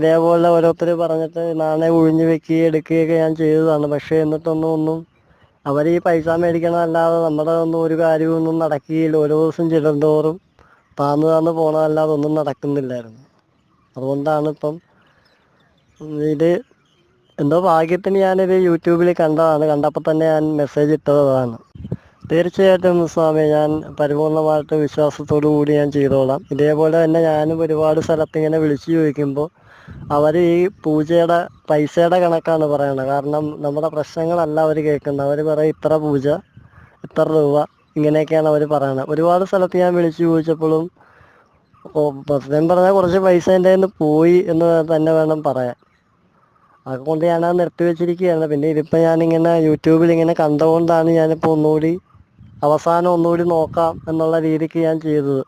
ഇതേപോലെ ഓരോരുത്തർ പറഞ്ഞിട്ട് നാണയം ഉഴിഞ്ഞു വെക്കുകയും എടുക്കുകയൊക്കെ ഞാൻ ചെയ്തതാണ്. പക്ഷേ എന്നിട്ടൊന്നും ഒന്നും അവർ ഈ പൈസ മേടിക്കണമല്ലാതെ നമ്മുടെ ഒന്നും ഒരു കാര്യമൊന്നും നടക്കുകയില്ല. ഓരോ ദിവസം ചെല്ലുന്തോറും താന്ന് താന്ന് പോകണമല്ലാതെ ഒന്നും നടക്കുന്നില്ലായിരുന്നു. അതുകൊണ്ടാണ് ഇപ്പം ഇത് എന്തോ ഭാഗ്യത്തിന് ഞാനിത് യൂട്യൂബിൽ കണ്ടതാണ്. കണ്ടപ്പോൾ തന്നെ ഞാൻ മെസ്സേജ് ഇട്ടതാണ് തീർച്ചയായിട്ടും സ്വാമി ഞാൻ പരിപൂർണമായിട്ട് വിശ്വാസത്തോടു കൂടി ഞാൻ ചെയ്തോളാം. ഇതേപോലെ തന്നെ ഞാനും ഒരുപാട് സ്ഥലത്ത് ഇങ്ങനെ വിളിച്ചു ചോദിക്കുമ്പോൾ അവർ ഈ പൂജയുടെ പൈസയുടെ കണക്കാണ് പറയണത്. കാരണം നമ്മുടെ പ്രശ്നങ്ങളല്ല അവർ കേൾക്കുന്നത്. അവർ പറയും ഇത്ര പൂജ ഇത്ര രൂപ ഇങ്ങനെയൊക്കെയാണ് അവർ പറയണത്. ഒരുപാട് സ്ഥലത്ത് ഞാൻ വിളിച്ചു ചോദിച്ചപ്പോഴും ഓ പ്രശ്നം പറഞ്ഞാൽ കുറച്ച് പൈസ എന്റെ നിന്ന് പോയി എന്ന് തന്നെ വേണം പറയാൻ. അതുകൊണ്ട് ഞാനത് നിർത്തി വെച്ചിരിക്കുകയാണ് പിന്നെ ഇതിപ്പോൾ ഞാനിങ്ങനെ യൂട്യൂബിൽ ഇങ്ങനെ കണ്ടുകൊണ്ടാണ് ഞാനിപ്പോൾ ഒന്നുകൂടി അവസാനം ഒന്നുകൂടി നോക്കാം എന്നുള്ള രീതിക്ക് ഞാൻ ചെയ്തത്.